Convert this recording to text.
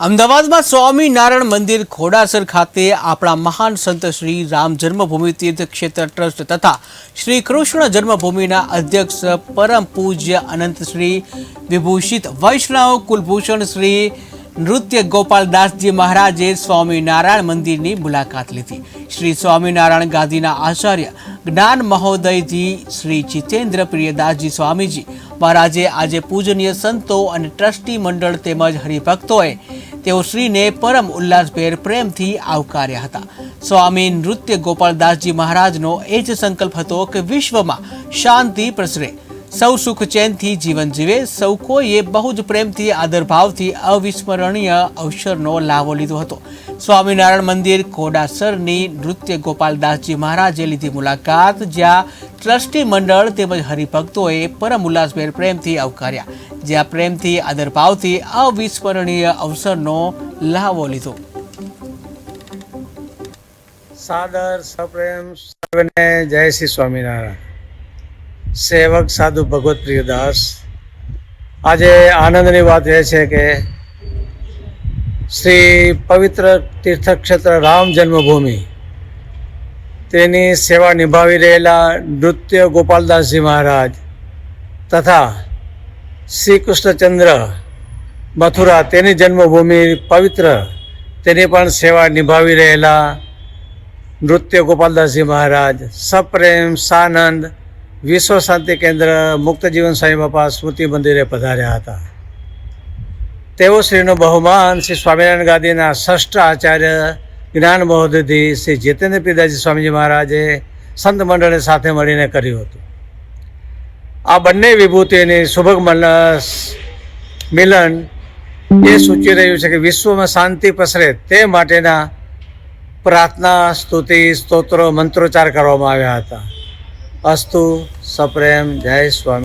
અમદાવાદમાં સ્વામિનારાયણ મંદિર ખોડાસર ખાતે આપણા મહાન સંત શ્રી રામ જન્મભૂમિ તીર્થ ક્ષેત્ર ટ્રસ્ટ તથા શ્રી કૃષ્ણ જન્મભૂમિના અધ્યક્ષ પરમ પૂજ્ય અનંત શ્રી વિભૂષિત વૈષ્ણવ કુલભૂષણ શ્રી નૃત્ય ગોપાલદાસજી મહારાજે સ્વામિનારાયણ મંદિરની મુલાકાત લીધી. શ્રી સ્વામિનારાયણ ગાદીના આચાર્ય જ્ઞાન મહોદયજી, શ્રી જીતેન્દ્ર પ્રિયદાસજી સ્વામીજી મહારાજે આજે પૂજનીય સંતો અને ટ્રસ્ટી મંડળ તેમજ હરિભક્તોએ તેઓ શ્રીને પરમ ઉલ્લાસભેર પ્રેમથી આવકાર્યા હતા. સ્વામી નૃત્ય ગોપાલદાસજી મહારાજનો એ જ સંકલ્પ હતો કે વિશ્વમાં શાંતિ પ્રસરે. સૌ સુખ ચેનથી જીવન જીવે, સૌ કોઈએ બહુ જ પ્રેમથી, આદરભાવથી અવિસ્મરણીય અવસરનો લાવો લીધો હતો. સ્વામિનારાયણ મંદિર ખોડાસરની નૃત્ય ગોપાલદાસજી મહારાજે લીધી મુલાકાત, જ્યાં ટ્રસ્ટી મંડળ તેમજ હરિભક્તોએ પરમ ઉલ્લાસભેર પ્રેમથી આવકાર્યા. જ્યાં પ્રેમથી, આદરભાવથી અવિસ્મરણીય અવસરનો લાવો લીધો. સાદર, સપ્રેમ, સર્વને જય શ્રી સ્વામિનારાયણ. સેવક, સાધુ ભગવત પ્રિયદાસ આજે આનંદની વાત એ છે કે શ્રી પવિત્ર તીર્થક્ષેત્ર રામ જન્મભૂમિ, તેની સેવા નિભાવી રહેલા નૃત્ય ગોપાલદાસજી મહારાજ તથા શ્રી કૃષ્ણચંદ્ર મથુરા તેની જન્મભૂમિ પવિત્ર, તેની પણ સેવા નિભાવી રહેલા નૃત્ય ગોપાલદાસજી મહારાજ, સપ્રેમ, સાનંદ, વિશ્વ શાંતિ કેન્દ્ર મુક્ત જીવન સાંઈ બાપા સ્મૃતિ મંદિરે પધાર્યા હતા. તેઓ શ્રીનું બહુમાન શ્રી સ્વામિનારાયણ ગાદીના ષષ્ઠ આચાર્ય જ્ઞાન મહોદયથી શ્રી જીતેન્દ્ર પિતાજી સ્વામીજી મહારાજે સંત મંડળે સાથે મળીને કર્યું હતું. આ બંને વિભૂતિની શુભક મિલન એ સૂચવી રહ્યું છે કે વિશ્વમાં શાંતિ પસરે તે માટેના પ્રાર્થના, સ્તુતિ, સ્તોત્રો, મંત્રોચ્ચાર કરવામાં આવ્યા હતા. અસ્તુ, સપ્રેમ, જય સ્વામી.